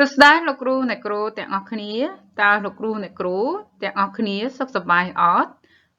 សួស្តីលោកគ្រូអ្នកគ្រូទាំងអស់គ្នាតើលោកគ្រូអ្នកគ្រូទាំងអស់គ្នាសុខសប្បាយអត់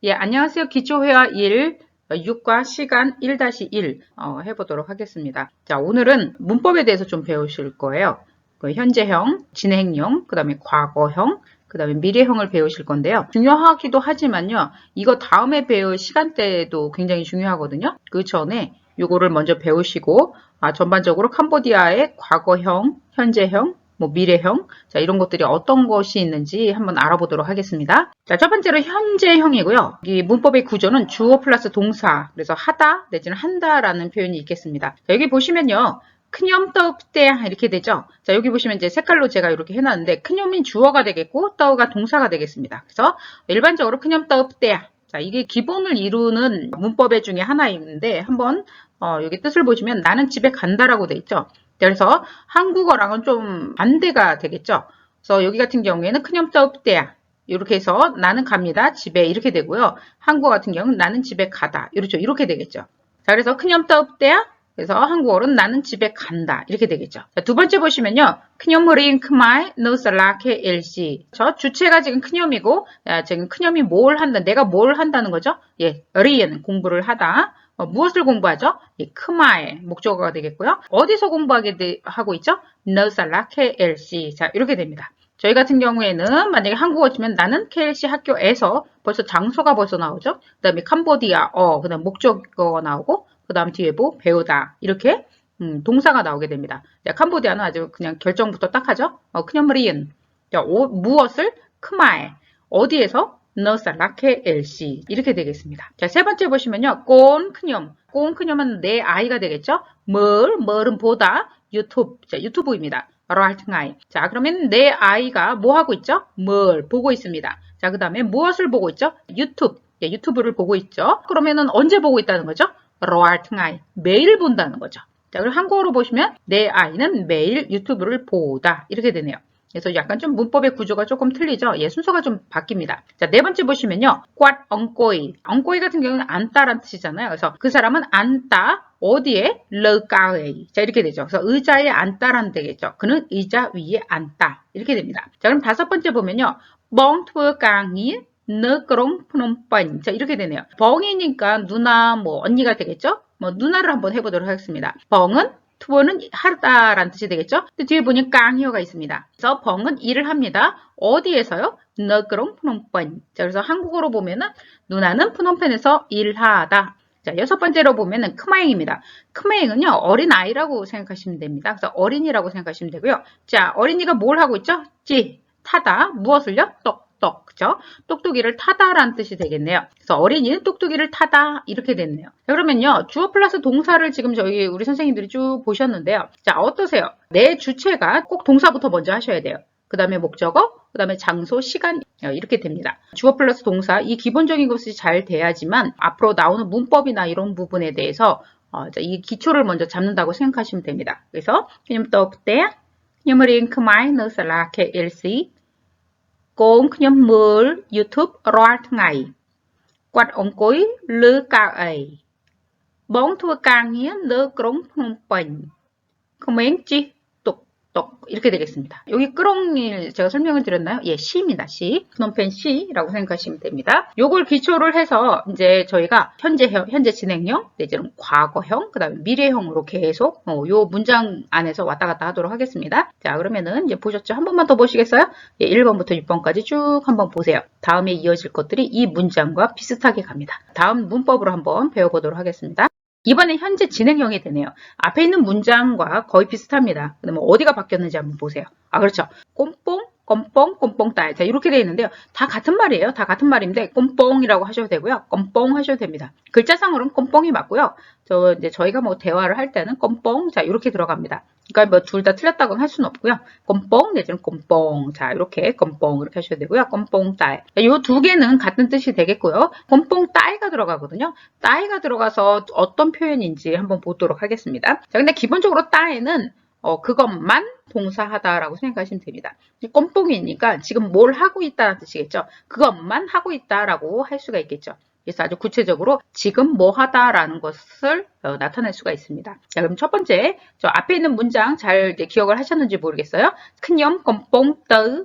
예, 안녕하세요. 기초회화 1 6과 시간 1-1 어, 해보도록 하겠습니다. 자, 오늘은 문법에 대해서 좀 배우실 거예요. 그 현재형, 진행형, 그 다음에 과거형, 그 다음에 미래형을 배우실 건데요. 중요하기도 하지만요. 이거 다음에 배울 시간대도 굉장히 중요하거든요. 그 전에 요거를 먼저 배우시고 아, 전반적으로 캄보디아의 과거형, 현재형, 뭐 미래형, 자 이런 것들이 어떤 것이 있는지 한번 알아보도록 하겠습니다. 자, 첫 번째로 현재형이고요. 이 문법의 구조는 주어 플러스 동사, 그래서 하다 내지는 한다라는 표현이 있겠습니다. 자, 여기 보시면요. 큰염 떠때 이렇게 되죠. 자, 여기 보시면 이제 색깔로 제가 이렇게 해놨는데 큰염이 주어가 되겠고 떠가 동사가 되겠습니다. 그래서 일반적으로 큰염 떠때 자, 이게 기본을 이루는 문법의 중에 하나인데 한번 어, 여기 뜻을 보시면 나는 집에 간다라고 돼 있죠. 그래서 한국어랑은 좀 반대가 되겠죠. 그래서 여기 같은 경우에는 큰염 떠때 이렇게 해서 나는 갑니다. 집에 이렇게 되고요. 한국어 같은 경우는 나는 집에 가다. 이렇죠. 이렇게 되겠죠. 자, 그래서 큰염 떠때 그래서 한국어로는 나는 집에 간다. 이렇게 되겠죠. 자, 두 번째 보시면요. 큰염머린 크마이 노살라케 엘시. 저 주체가 지금 큰염이고 야, 지금 큰염이 뭘 한다. 내가 뭘 한다는 거죠? 예, 리엔 공부를 하다. 어, 무엇을 공부하죠? 예, 크마의 목적어가 되겠고요. 어디서 공부하게 되- 하고 있죠? 노살라케 엘시. 자, 이렇게 됩니다. 저희 같은 경우에는 만약에 한국어 치면 나는 KLC 학교에서 벌써 장소가 벌써 나오죠. 그 다음에 캄보디아, 어, 그 다음 목적어가 나오고, 그 다음 뒤에 뭐 배우다. 이렇게, 음, 동사가 나오게 됩니다. 자, 캄보디아는 아주 그냥 결정부터 딱 하죠. 어, 오- 무엇을? 크마에. 어디에서? 너살라케 엘시. 이렇게 되겠습니다. 자, 세 번째 보시면요. 꼰 크념. 꼰 크념은 내 아이가 되겠죠? 뭘, 뭘은 보다. 유튜브. 자, 유튜브입니다. 라이트나이. 자, 그러면 내 아이가 뭐 하고 있죠? 뭘 보고 있습니다. 자, 그 다음에 무엇을 보고 있죠? 유튜브. 예, 유튜브를 보고 있죠. 그러면은 언제 보고 있다는 거죠? 라이트나이. 매일 본다는 거죠. 자, 그리고 한국어로 보시면 내 아이는 매일 유튜브를 보다. 이렇게 되네요. 그래서 약간 좀 문법의 구조가 조금 틀리죠? 예, 순서가 좀 바뀝니다. 자, 네 번째 보시면요. 꽈 엉꼬이. 엉꼬이 같은 경우는 안다라는 뜻이잖아요. 그래서 그 사람은 안다. 어디에? 러까웨이. 자, 이렇게 되죠. 그래서 의자에 앉다라는 되겠죠. 그는 의자 위에 앉다. 이렇게 됩니다. 자, 그럼 다섯 번째 보면요. 뻥투어 강이 너그롱 푸놈뻔. 자, 이렇게 되네요. 벙이니까 누나, 뭐, 언니가 되겠죠? 뭐, 누나를 한번 해보도록 하겠습니다. 벙은 투어는 하다라는 뜻이 되겠죠? 근데 뒤에 보니 깡이어가 있습니다. 그래서 벙은 일을 합니다. 어디에서요? 너그롱 푸놈뻔. 자, 그래서 한국어로 보면은 누나는 푸놈펜에서 일하다. 자, 여섯 번째로 보면은 크마잉입니다. 크마잉은요, 어린 아이라고 생각하시면 됩니다. 그래서 어린이라고 생각하시면 되고요. 자, 어린이가 뭘 하고 있죠? 찌, 타다. 무엇을요? 똑똑. 그쵸? 똑똑이를 타다라는 뜻이 되겠네요. 그래서 어린이는 똑똑이를 타다 이렇게 됐네요. 그러면요. 주어 플러스 동사를 지금 저희 우리 선생님들이 쭉 보셨는데요. 자 어떠세요? 내 주체가 꼭 동사부터 먼저 하셔야 돼요. 그 다음에 목적어, 그 다음에 장소, 시간 어, 이렇게 됩니다. 주어 플러스 동사 이 기본적인 것이 잘 돼야지만 앞으로 나오는 문법이나 이런 부분에 대해서 어, 이 기초를 먼저 잡는다고 생각하시면 됩니다. 그래서 그냥 또 그때, 그녀머린 그마이 너스 라케 일시 កូនខ្ញុំមើល YouTube រាល់ថ្ងៃ គាត់អង្គុយលើកៅអី បងធ្វើការងារនៅក្រុងភ្នំពេញ ក្មេងជិះ 똑 이렇게 되겠습니다. 여기 끄롱일 제가 설명을 드렸나요? 예, 시입니다. 시. 프놈펜 시라고 생각하시면 됩니다. 요걸 기초를 해서 이제 저희가 현재형, 현재 진행형, 내지는 과거형, 그 다음에 미래형으로 계속 어, 요 문장 안에서 왔다 갔다 하도록 하겠습니다. 자, 그러면은 이제 보셨죠? 한 번만 더 보시겠어요? 예, 1번부터 6번까지 쭉 한번 보세요. 다음에 이어질 것들이 이 문장과 비슷하게 갑니다. 다음 문법으로 한번 배워보도록 하겠습니다. 이번엔 현재 진행형이 되네요. 앞에 있는 문장과 거의 비슷합니다. 그러면 어디가 바뀌었는지 한번 보세요. 아, 그렇죠. 꼼뽕, 꼼뽕, 꼼뽕딸. 자, 이렇게 되어 있는데요. 다 같은 말이에요. 다 같은 말인데, 꼼뽕이라고 하셔도 되고요. 꼼뽕 하셔도 됩니다. 글자상으로는 꼼뽕이 맞고요. 저, 이제 저희가 뭐 대화를 할 때는 꼼뽕, 자, 이렇게 들어갑니다. 그러니까 뭐 둘 다 틀렸다고는 할 수는 없고요. 꼼뽕 내지는 꼼뽕. 자, 이렇게 꼼뽕 이렇게 하셔도 되고요. 꼼뽕 딸. 이 두 개는 같은 뜻이 되겠고요. 꼼뽕 딸가 들어가거든요. 따이가 들어가서 어떤 표현인지 한번 보도록 하겠습니다. 자, 근데 기본적으로 따에는 어, 그것만 동사하다라고 생각하시면 됩니다. 이 꼼뽕이니까 지금 뭘 하고 있다는 뜻이겠죠. 그것만 하고 있다라고 할 수가 있겠죠. 그래서 아주 구체적으로 지금 뭐 하다라는 것을 어, 나타낼 수가 있습니다. 자, 그럼 첫 번째, 저 앞에 있는 문장 잘 기억을 하셨는지 모르겠어요. 큰염 껌뽕 떠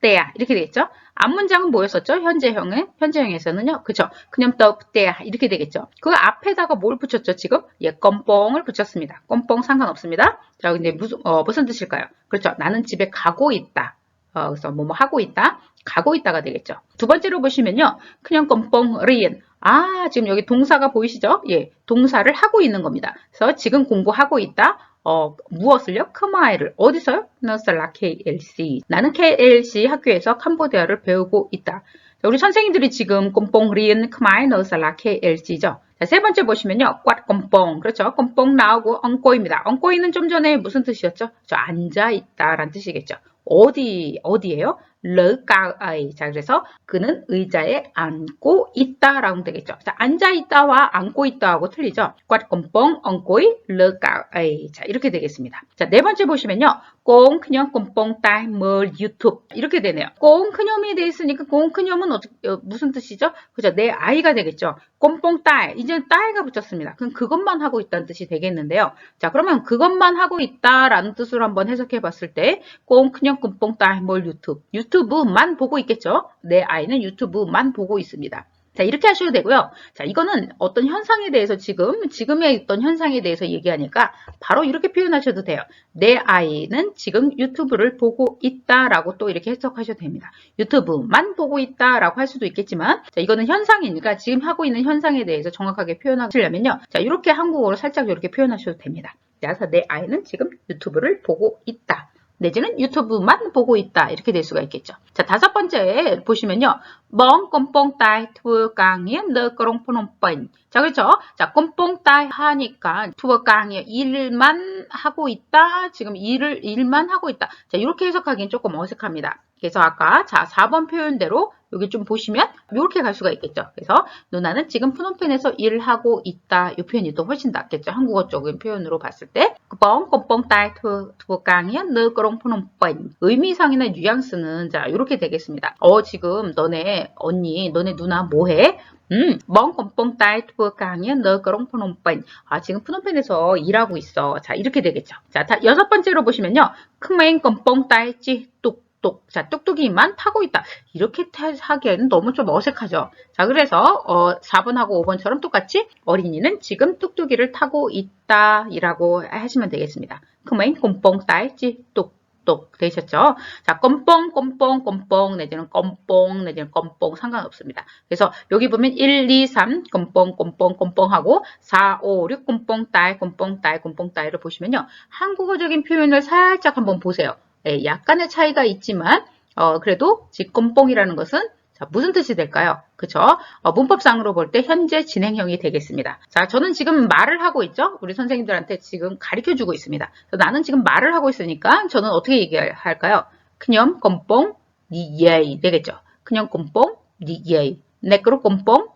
때야 이렇게 되겠죠. 앞 문장은 뭐였었죠? 현재형은 현재형에서는요. 그죠? 그냥 떠 때야 이렇게 되겠죠. 그 앞에다가 뭘 붙였죠? 지금 예, 껌뽕을 붙였습니다. 껌뽕 상관없습니다. 자, 근데 무슨 어, 무슨 뜻일까요? 그렇죠. 나는 집에 가고 있다. 어, 그래서 뭐뭐 하고 있다. 가고 있다가 되겠죠. 두 번째로 보시면요. 그냥 껌뽕 리엔. 아, 지금 여기 동사가 보이시죠? 예, 동사를 하고 있는 겁니다. 그래서 지금 공부하고 있다. 어, 무엇을요? 크마이를. 어디서요? 너살라 KLC. 나는 KLC 학교에서 캄보디아를 배우고 있다. 자, 우리 선생님들이 지금 꼼뽕 리은 크마이 너살라 KLC죠. 자, 세 번째 보시면요. 꽈 꼼뽕. 그렇죠. 꼼뽕 나오고 엉꼬입니다. 엉꼬이는 좀 전에 무슨 뜻이었죠? 저 앉아 있다 라는 뜻이겠죠. 어디 어디예요? 르까이. 자, 그래서 그는 의자에 앉고 있다라고 하면 되겠죠. 자, 앉아 있다와 앉고 있다하고 틀리죠. 꽈꼼뽕 엉꼬이 르까이. 자, 이렇게 되겠습니다. 자, 네 번째 보시면요. 꽁 그냥 꼼뽕 딸멀 유튜브 이렇게 되네요. 꽁 그녀이 돼 있으니까 꽁 어떻게 어, 무슨 뜻이죠? 그죠? 내 아이가 되겠죠. 꼼뽕 딸 이제 딸가 붙였습니다. 그럼 그것만 하고 있다는 뜻이 되겠는데요. 자, 그러면 그것만 하고 있다라는 뜻으로 한번 해석해 봤을 때꽁 그냥 꼼뽕 딸멀 유튜브 유튜브만 보고 있겠죠. 내 아이는 유튜브만 보고 있습니다. 자, 이렇게 하셔도 되고요. 자, 이거는 어떤 현상에 대해서 지금, 지금에 있던 현상에 대해서 얘기하니까 바로 이렇게 표현하셔도 돼요. 내 아이는 지금 유튜브를 보고 있다라고 또 이렇게 해석하셔도 됩니다. 유튜브만 보고 있다라고 할 수도 있겠지만, 자, 이거는 현상이니까 지금 하고 있는 현상에 대해서 정확하게 표현하시려면요. 자, 이렇게 한국어로 살짝 이렇게 표현하셔도 됩니다. 자, 내 아이는 지금 유튜브를 보고 있다. 내지는 유튜브만 보고 있다 이렇게 될 수가 있겠죠. 자 다섯 번째 보시면요. 멍 꼼뽕 따이 강의 너 거롱 포놈뻔 자 그렇죠. 자 꼼뽕 따이 하니까 투어 강의 일만 하고 있다. 지금 일을 일만 하고 있다. 자 이렇게 해석하기는 조금 어색합니다. 그래서 아까 자 4번 표현대로 여기 좀 보시면 이렇게 갈 수가 있겠죠. 그래서 누나는 지금 푸놈펜에서 일을 하고 있다. 이 표현이 또 훨씬 낫겠죠. 한국어 쪽인 표현으로 봤을 때 뻥, 꼼뻥, 딸, 투, 투, 깡이야, 너, 그롱, 푸놈펜 의미상이나 뉘앙스는 자 이렇게 되겠습니다. 어 지금 너네 언니, 너네 누나 뭐해? 음, 멍 꼼뽕 딸 투어 강이야 너 그런 푸놈펜. 아, 지금 푸놈펜에서 일하고 있어. 자, 이렇게 되겠죠. 자, 다, 여섯 번째로 보시면요. 크메인 꼼뽕 딸 찌 뚝 뚝. 자, 뚝뚝이만 타고 있다. 이렇게 하기에는 너무 좀 어색하죠. 자, 그래서 어, 4번하고 5번처럼 똑같이 어린이는 지금 뚝뚝이를 타고 있다. 이라고 하시면 되겠습니다. 그러면 꼼뽕 딸지 뚝. 똑 되셨죠? 자, 껌뽕, 껌뽕, 껌뽕, 내지는 껌뽕, 내지는 껌뽕 상관없습니다. 그래서 여기 보면 1, 2, 3, 껌뽕, 껌뽕, 껌뽕 하고 4, 5, 6, 껌뽕, 딸, 껌뽕, 딸, 껌뽕, 딸을 보시면요. 한국어적인 표현을 살짝 한번 보세요. 네, 약간의 차이가 있지만 어, 그래도 직권뽕이라는 것은 자, 무슨 뜻이 될까요? 그쵸? 어, 문법상으로 볼 때 현재 진행형이 되겠습니다. 자, 저는 지금 말을 하고 있죠? 우리 선생님들한테 지금 가르쳐 주고 있습니다. 나는 지금 말을 하고 있으니까 저는 어떻게 얘기할까요? 그냥 껌뽕, 니예이 되겠죠? 그냥 껌뽕, 니예이. 내꺼로 껌뽕,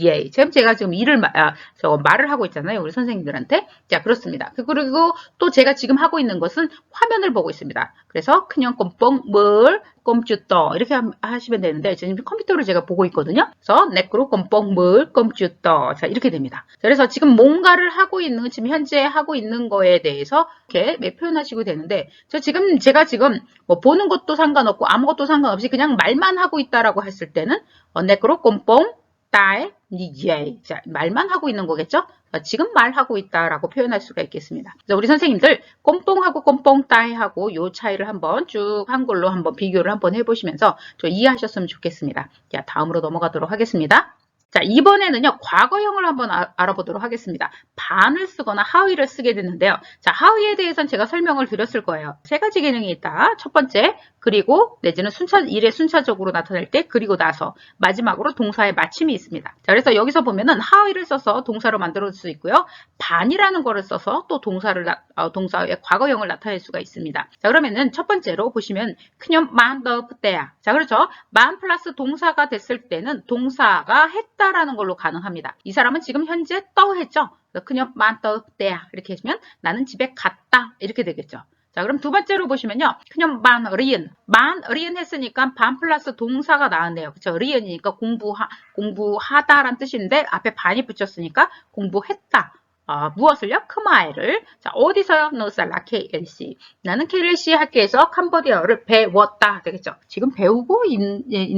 예. 지금 제가 지금 일을 아, 저 말을 하고 있잖아요. 우리 선생님들한테. 자, 그렇습니다. 그, 그리고 또 제가 지금 하고 있는 것은 화면을 보고 있습니다. 그래서 그냥 꼼뽕 뭘 컴퓨터 이렇게 하시면 되는데 지금 컴퓨터를 제가 보고 있거든요. 그래서 네크로 꼼뽕 뭘 컴퓨터 자 이렇게 됩니다. 그래서 지금 뭔가를 하고 있는 지금 현재 하고 있는 거에 대해서 이렇게 표현하시고 되는데 저 지금 제가 지금 뭐 보는 것도 상관없고 아무것도 상관없이 그냥 말만 하고 있다라고 했을 때는 어, 네크로 꼼뽕 딸, 니예. 자, 말만 하고 있는 거겠죠? 지금 말하고 있다라고 표현할 수가 있겠습니다. 우리 선생님들 꼼뽕하고 꼼뽕 따이하고 요 차이를 한번 쭉 한글로 한번 비교를 한번 해보시면서 저 이해하셨으면 좋겠습니다. 자, 다음으로 넘어가도록 하겠습니다. 자, 이번에는요, 과거형을 한번 아, 알아보도록 하겠습니다. 반을 쓰거나 하위를 쓰게 되는데요. 자, 하위에 대해서는 제가 설명을 드렸을 거예요. 세 가지 기능이 있다. 첫 번째, 그리고 내지는 순차, 일에 순차적으로 나타낼 때, 그리고 나서, 마지막으로 동사의 마침이 있습니다. 자, 그래서 여기서 보면은 하위를 써서 동사로 만들어줄 수 있고요. 반이라는 거를 써서 또 동사를, 어, 동사의 과거형을 나타낼 수가 있습니다. 자, 그러면은 첫 번째로 보시면, 그냥 만더 때야. 자, 그렇죠. 만 플러스 동사가 됐을 때는 동사가 했다 했다라는 걸로 가능합니다. 이 사람은 지금 현재 떠 했죠. 그냥 만떠 때야 이렇게 하시면 나는 집에 갔다 이렇게 되겠죠. 자, 그럼 두 번째로 보시면요. 그냥 반 리은. 반 리은 했으니까 반 플러스 동사가 나왔네요. 그쵸? 리은이니까 공부하, 공부하다란 뜻인데 앞에 반이 붙였으니까 공부했다. 아, 무엇을요? 크마에를. 자, 어디서요? 노살라 KLC. 나는 KLC 학교에서 캄보디아어를 배웠다. 되겠죠? 지금 배우고 있,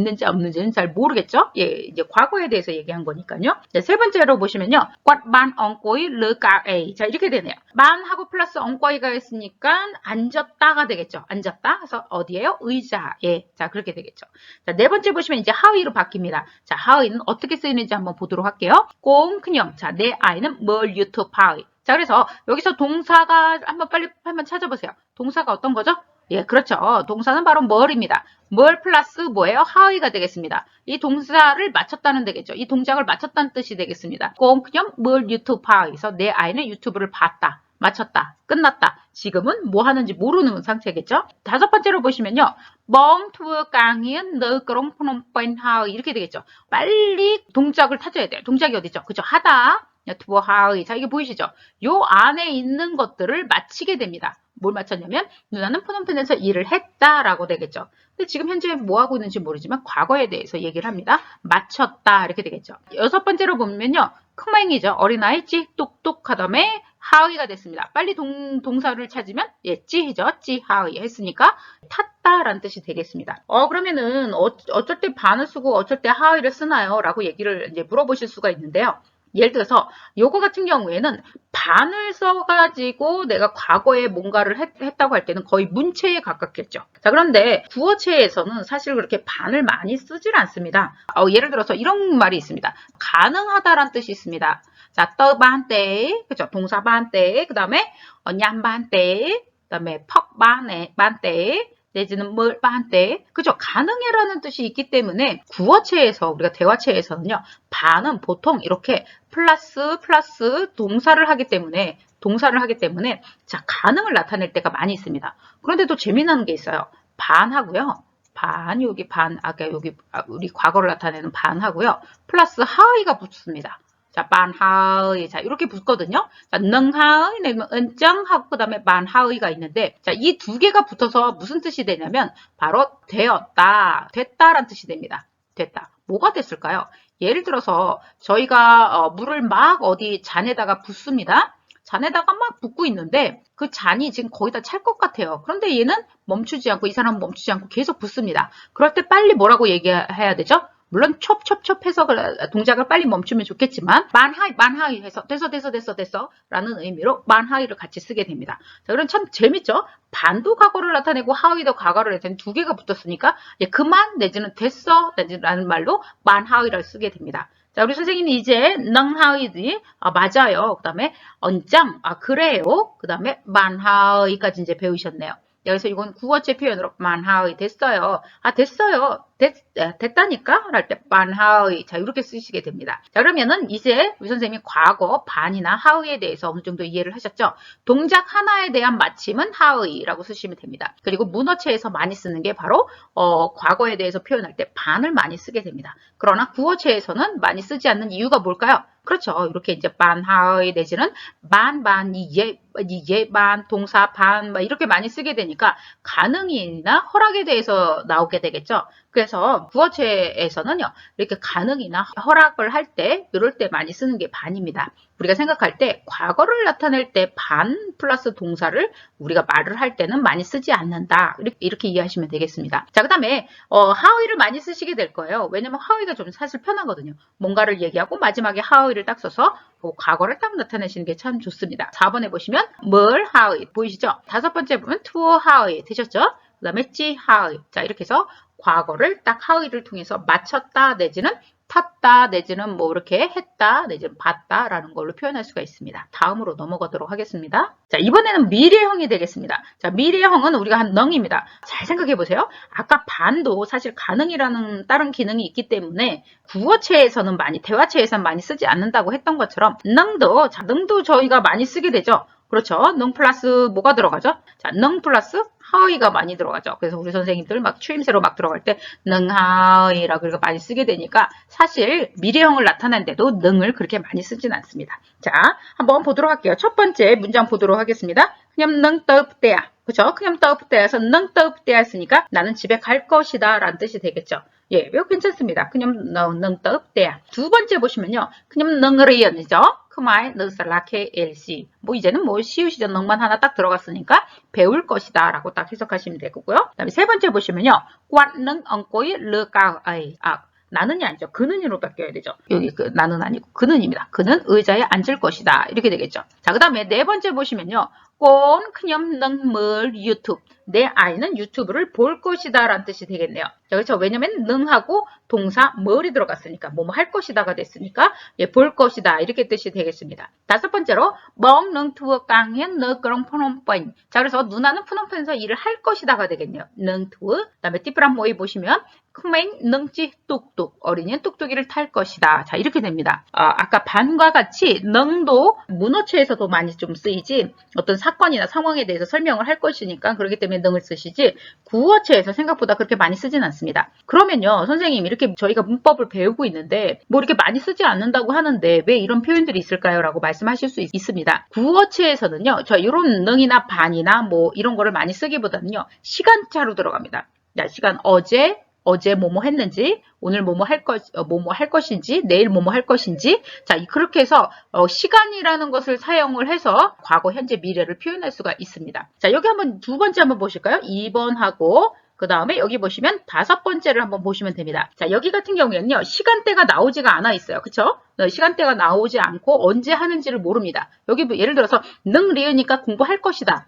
는지 없는지는 잘 모르겠죠? 예, 이제 과거에 대해서 얘기한 거니까요. 자, 세 번째로 보시면요. 꽈반 엉꼬이 르가에이. 자, 이렇게 되네요. 반하고 플러스 엉꼬이가 있으니까 앉았다가 되겠죠? 앉았다. 그래서 어디에요? 의자에. 자, 그렇게 되겠죠. 자, 네 번째 보시면 이제 하의로 바뀝니다. 자, 하의는 어떻게 쓰이는지 한번 보도록 할게요. 꽁, 그냥. 자, 내 아이는 뭘 유튜브 하의. 자, 그래서 여기서 동사가 한번 빨리 한번 찾아보세요. 동사가 어떤 거죠? 예, 그렇죠. 동사는 바로 뭘입니다. 뭘 플러스 뭐예요? 하의가 되겠습니다. 이 동사를 맞췄다는 되겠죠. 이 동작을 맞췄다는 뜻이 되겠습니다. 꽁, 그냥 뭘 유튜브 하의에서 내 아이는 유튜브를 봤다. 맞췄다. 끝났다. 지금은 뭐 하는지 모르는 상태겠죠? 다섯 번째로 보시면요. 멍 투어 강이은 너그롱 푸놈뺀 하의 이렇게 되겠죠. 빨리 동작을 찾아야 돼요. 동작이 어디죠? 그죠? 하다. 투어 하의. 자, 이게 보이시죠? 요 안에 있는 것들을 마치게 됩니다. 뭘 마쳤냐면 누나는 푸놈펜에서 일을 했다라고 되겠죠. 근데 지금 현재 뭐 하고 있는지 모르지만 과거에 대해서 얘기를 합니다. 마쳤다 이렇게 되겠죠. 여섯 번째로 보면요. 크맹이죠. 어린아이 찌 똑똑 하다음에 하의가 됐습니다. 빨리 동, 동사를 찾으면 예, 찌죠. 찌 하의 했으니까 탔다라는 뜻이 되겠습니다. 어 그러면은 어, 어쩔 때 반을 쓰고 어쩔 때 하의를 쓰나요? 라고 얘기를 이제 물어보실 수가 있는데요. 예를 들어서 요거 같은 경우에는 반을 써가지고 내가 과거에 뭔가를 했, 다고할 때는 거의 문체에 가깝겠죠. 자 그런데 구어체에서는 사실 그렇게 반을 많이 쓰질 않습니다. 어, 예를 들어서 이런 말이 있습니다. 가능하다란 뜻이 있습니다. 자 떠반때 그죠 동사 반때 그 다음에 어, 냠반때 그 다음에 퍽반에 반때 내지는 뭘 반때 그죠? 가능해라는 뜻이 있기 때문에 구어체에서 우리가 대화체에서는요 반은 보통 이렇게 플러스 플러스 동사를 하기 때문에 동사를 하기 때문에 자 가능을 나타낼 때가 많이 있습니다. 그런데 또 재미나는 게 있어요. 반하고요. 반 여기 반 아까 여기 아, 우리 과거를 나타내는 반하고요. 플러스 하의가 붙습니다 자, 반하의. 자, 이렇게 붙거든요. 자, 능하의, 내면 은정하고 그 다음에 반하의가 있는데 자, 이 두 개가 붙어서 무슨 뜻이 되냐면 바로 되었다, 됐다란 뜻이 됩니다. 됐다. 뭐가 됐을까요? 예를 들어서 저희가 어, 물을 막 어디 잔에다가 붓습니다. 잔에다가 막 붓고 있는데 그 잔이 지금 거의 다 찰 것 같아요. 그런데 얘는 멈추지 않고 이 사람은 멈추지 않고 계속 붓습니다. 그럴 때 빨리 뭐라고 얘기해야 되죠? 물론 첩첩첩 해서 동작을 빨리 멈추면 좋겠지만 만하이 만하이 해서 됐어 됐어 됐어 됐어 라는 의미로 만하이를 같이 쓰게 됩니다. 자 그럼 참 재밌죠? 반도 과거를 나타내고 하위도 과거를 나타내는 두 개가 붙었으니까 예, 그만 내지는 됐어 라는 말로 만하이를 쓰게 됩니다. 자, 우리 선생님이 이제 능하이지 아, 맞아요. 그 다음에 언짱 아 그래요. 그 다음에 만하이까지 이제 배우셨네요. 여기서 이건 구어체 표현으로 만하의 됐어요. 아 됐어요. 됐, 됐다니까? 할때 반하의 자 이렇게 쓰시게 됩니다. 자 그러면은 이제 우리 선생님이 과거 반이나 하의에 대해서 어느 정도 이해를 하셨죠? 동작 하나에 대한 마침은 하의라고 쓰시면 됩니다. 그리고 문어체에서 많이 쓰는 게 바로 어, 과거에 대해서 표현할 때 반을 많이 쓰게 됩니다. 그러나 구어체에서는 많이 쓰지 않는 이유가 뭘까요? 그렇죠. 이렇게 이제 반하의 내지는 반반 이예 이 예반 동사 반 이렇게 많이 쓰게 되니까 가능이나 허락에 대해서 나오게 되겠죠. 그래서 구어체에서는요, 이렇게 가능이나 허락을 할 때, 이럴 때 많이 쓰는 게 반입니다. 우리가 생각할 때, 과거를 나타낼 때 반 플러스 동사를 우리가 말을 할 때는 많이 쓰지 않는다. 이렇게, 이렇게 이해하시면 되겠습니다. 자, 그 다음에, 어, 하의를 많이 쓰시게 될 거예요. 왜냐면 하의가 좀 사실 편하거든요. 뭔가를 얘기하고 마지막에 하의를 딱 써서 뭐 과거를 딱 나타내시는 게 참 좋습니다. 4번에 보시면, 뭘 하의. 보이시죠? 다섯 번째 보면, 투어 하의. 되셨죠? 그 다음에 찌 하의. 자, 이렇게 해서 과거를 딱 하의를 통해서 맞췄다 내지는 탔다 내지는 뭐 이렇게 했다 내지는 봤다 라는 걸로 표현할 수가 있습니다. 다음으로 넘어가도록 하겠습니다. 자 이번에는 미래형이 되겠습니다. 자 미래형은 우리가 한 능입니다. 잘 생각해 보세요. 아까 반도 사실 가능이라는 다른 기능이 있기 때문에 구어체에서는 많이 대화체에서는 많이 쓰지 않는다고 했던 것처럼 능도 자 능도 저희가 많이 쓰게 되죠. 그렇죠. 능 플러스 뭐가 들어가죠? 자, 능 플러스 하의가 많이 들어가죠. 그래서 우리 선생님들 막 추임새로 막 들어갈 때 능하의라 그렇게 많이 쓰게 되니까 사실 미래형을 나타낸데도 능을 그렇게 많이 쓰진 않습니다. 자, 한번 보도록 할게요. 첫 번째 문장 보도록 하겠습니다. 그냥 능 떠up대야. 그쵸? 그냥 떠up대야에서 능 떠up대야 했으니까 나는 집에 갈 것이다 라는 뜻이 되겠죠. 예, 이거 괜찮습니다. 그냥 능 떠up대야. 두 번째 보시면요. 그냥 능을이연이죠. 그말 능살라케 엘시. 뭐 이제는 뭐 쉬우시죠. 능만 하나 딱 들어갔으니까 배울 것이다 라고 딱 해석하시면 되고요. 그 다음에 세 번째 보시면요. 꽈능 엉꼬이 르까 아이. 아, 나는이 아니죠. 그는이로 바뀌어야 되죠. 여기 그 나는 아니고 그는입니다. 그는 의자에 앉을 것이다. 이렇게 되겠죠. 자, 그 다음에 네 번째 보시면요. 꼰 그냥 능물 유튜브. 내 아이는 유튜브를 볼 것이다 라는 뜻이 되겠네요. 자, 그렇죠. 왜냐면 능하고 동사 뭘이 들어갔으니까 뭐뭐 할 것이다가 됐으니까 예, 볼 것이다 이렇게 뜻이 되겠습니다. 다섯 번째로 멍능 투어 깡현 너그렁 푸놈뻔 자 그래서 누나는 푸놈펀에서 일을 할 것이다가 되겠네요. 능 투어 그 다음에 띠프란 모이 보시면 크맹 능지 뚝뚝 어린이는 뚝뚝이를 탈 것이다. 자 이렇게 됩니다. 아, 아까 반과 같이 능도 문어체에서도 많이 좀 쓰이지 어떤 사 건이나 상황에 대해서 설명을 할 것이니까 그렇기 때문에 능을 쓰시지 구어체에서 생각보다 그렇게 많이 쓰진 않습니다. 그러면요 선생님 이렇게 저희가 문법을 배우고 있는데 뭐 이렇게 많이 쓰지 않는다고 하는데 왜 이런 표현들이 있을까요? 라고 말씀하실 수 있, 있습니다. 구어체에서는요 저 이런 능이나 반이나 뭐 이런 거를 많이 쓰기보다는요 시간차로 들어갑니다. 자, 시간 어제 어제 뭐뭐 했는지, 오늘 뭐뭐 할 것, 어, 뭐뭐 할 것인지, 내일 뭐뭐 할 것인지, 자, 그렇게 해서 어, 시간이라는 것을 사용을 해서 과거, 현재, 미래를 표현할 수가 있습니다. 자, 여기 한번 두 번째 한번 보실까요? 2번하고 그 다음에 여기 보시면 다섯 번째를 한번 보시면 됩니다. 자, 여기 같은 경우에는요, 시간대가 나오지가 않아 있어요. 그쵸? 어, 시간대가 나오지 않고 언제 하는지를 모릅니다. 여기 뭐 예를 들어서 능 리으니까 공부할 것이다.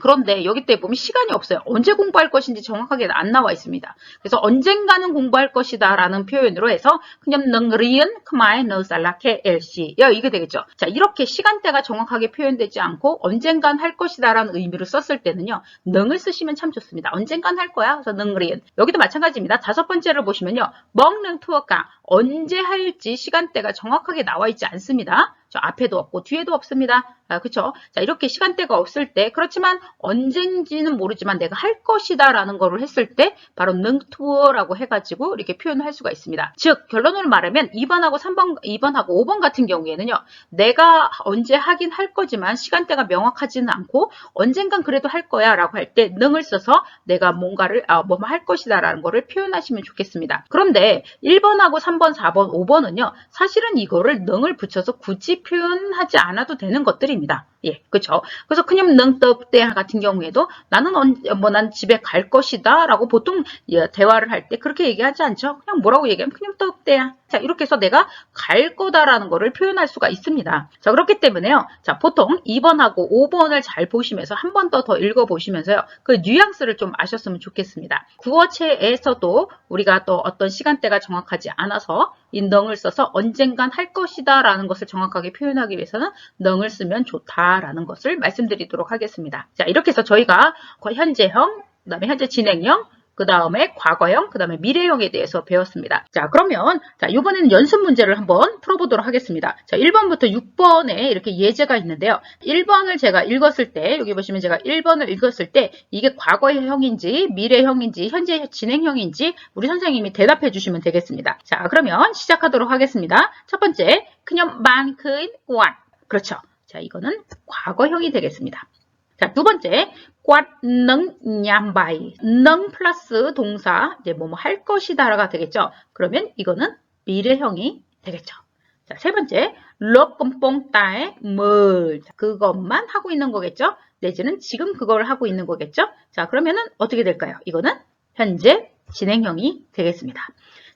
그런데 여기 때 보면 시간이 없어요. 언제 공부할 것인지 정확하게 안 나와 있습니다. 그래서 언젠가는 공부할 것이다 라는 표현으로 해서 그냥 능리은 크마에 너살라케 엘시 야 이게 되겠죠. 자 이렇게 시간대가 정확하게 표현되지 않고 언젠간 할 것이다 라는 의미로 썼을 때는요. 능을 쓰시면 참 좋습니다. 언젠간 할 거야. 그래서 능리은 여기도 마찬가지입니다. 다섯 번째를 보시면요. 먹는 투어가 언제 할지 시간대가 정확하게 나와 있지 않습니다. 저 앞에도 없고 뒤에도 없습니다. 아, 그쵸? 자, 이렇게 시간대가 없을 때, 그렇지만 언젠지는 모르지만 내가 할 것이다 라는 거를 했을 때, 바로 능투어라고 해가지고 이렇게 표현을 할 수가 있습니다. 즉, 결론을 말하면 2번하고 3번, 2번하고 5번 같은 경우에는요, 내가 언제 하긴 할 거지만 시간대가 명확하지는 않고, 언젠간 그래도 할 거야 라고 할 때, 능을 써서 내가 뭔가를, 아, 뭐할 것이다 라는 거를 표현하시면 좋겠습니다. 그런데 1번하고 3번, 4번, 5번은요, 사실은 이거를 능을 붙여서 굳이 표현하지 않아도 되는 것들 입니다. 예, 그렇죠. 그래서 그냥 능떡 때 같은 경우에도 나는 뭐 난 집에 갈 것이다 라고 보통 예, 대화를 할 때 그렇게 얘기하지 않죠. 그냥 뭐라고 얘기하면 그냥 떡때야. 자, 이렇게 해서 내가 갈 거다라는 거를 표현할 수가 있습니다. 자, 그렇기 때문에요. 자, 보통 2번하고 5번을 잘 보시면서 한 번 더더 읽어보시면서요. 그 뉘앙스를 좀 아셨으면 좋겠습니다. 구어체에서도 우리가 또 어떤 시간대가 정확하지 않아서 이 능을 써서 언젠간 할 것이다 라는 것을 정확하게 표현하기 위해서는 능을 쓰면 좋다라는 것을 말씀드리도록 하겠습니다. 자, 이렇게 해서 저희가 현재형, 그 다음에 현재 진행형, 그 다음에 과거형, 그 다음에 미래형에 대해서 배웠습니다. 자, 그러면 자 이번에는 연습 문제를 한번 풀어보도록 하겠습니다. 자, 1번부터 6번에 이렇게 예제가 있는데요. 1번을 제가 읽었을 때, 여기 보시면 제가 1번을 읽었을 때 이게 과거형인지 미래형인지 현재 진행형인지 우리 선생님이 대답해 주시면 되겠습니다. 자, 그러면 시작하도록 하겠습니다. 첫 번째, 그냥 만크인 관. 그렇죠. 자, 이거는 과거형이 되겠습니다. 자, 두 번째, 꽈능 냠바이. 능 플러스 동사, 이제 뭐뭐 할 것이다가 되겠죠. 그러면 이거는 미래형이 되겠죠. 자, 세 번째, 따에 뭘. 그것만 하고 있는 거겠죠. 내지는 지금 그걸 하고 있는 거겠죠. 자, 그러면은 어떻게 될까요? 이거는 현재 진행형이 되겠습니다.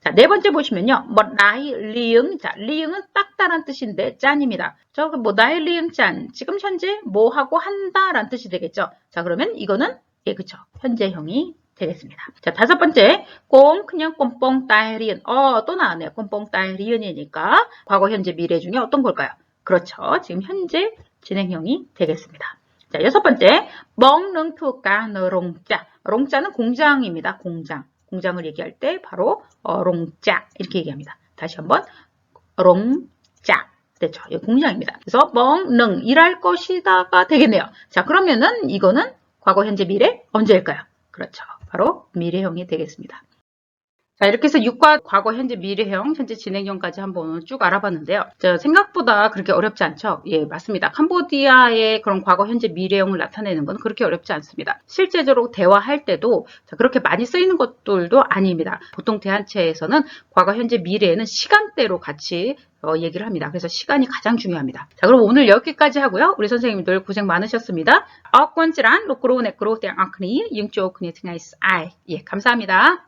자, 네 번째 보시면요. 뭐, 나이, 리응. 자, 리응은 딱다란 뜻인데, 짠입니다. 저, 뭐, 나이, 리응, 짠. 지금 현재 뭐 하고 한다 라는 뜻이 되겠죠. 자, 그러면 이거는, 예, 그쵸. 현재형이 되겠습니다. 자, 다섯 번째. 꽁, 그냥 꼼뽕, 따리은. 어, 또 나왔네요. 꼼뽕, 따리은이니까. 과거, 현재, 미래 중에 어떤 걸까요? 그렇죠. 지금 현재 진행형이 되겠습니다. 자, 여섯 번째. 멍능 투까 너롱자. 롱자는 공장입니다. 공장. 공장을 얘기할 때 바로 어, 롱짝 이렇게 얘기합니다. 다시 한번 롱짝 됐죠. 이거 공량입니다. 그래서 멍, 능, 일할 것이다가 되겠네요. 자, 그러면은 이거는 과거, 현재, 미래 언제일까요? 그렇죠. 바로 미래형이 되겠습니다. 자, 이렇게 해서 6과 과거, 현재, 미래형, 현재 진행형까지 한번 쭉 알아봤는데요. 저 생각보다 그렇게 어렵지 않죠? 예, 맞습니다. 캄보디아의 그런 과거, 현재, 미래형을 나타내는 건 그렇게 어렵지 않습니다. 실제적으로 대화할 때도 자, 그렇게 많이 쓰이는 것들도 아닙니다. 보통 대한체에서는 과거, 현재, 미래에는 시간대로 같이 어, 얘기를 합니다. 그래서 시간이 가장 중요합니다. 자, 그럼 오늘 여기까지 하고요. 우리 선생님들 고생 많으셨습니다. 어권지란 로크로 네크로 대앙크니 융쪽 그니 트나이스 아이 예, 감사합니다.